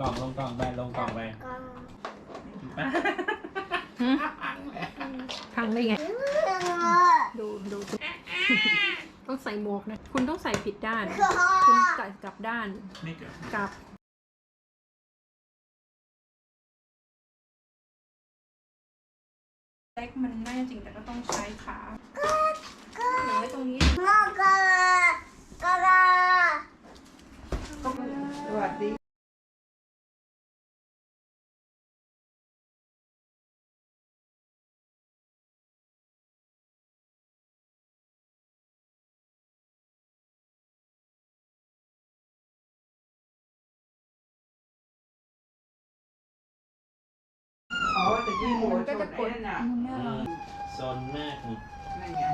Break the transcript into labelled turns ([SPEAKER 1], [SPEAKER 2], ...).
[SPEAKER 1] กล่องลงกล่องไปลงกล่องไป
[SPEAKER 2] พังได้ไง ดูดูดูต้องใส่หมวกนะ คุณต้องใส่ผิดด้าน คุณกลับกลับด้าน
[SPEAKER 1] ไม่เกิด
[SPEAKER 2] กลับเล็กมันน่าจะจริงแต่ก็ต้องใช้ขาเหลือไว้ตรงนี้
[SPEAKER 3] สวัสดี อ๋อแต่ที่หัวชนไอ้นั่นน่ะ
[SPEAKER 1] ซนมากนี่
[SPEAKER 3] นั่นไงนั่นไง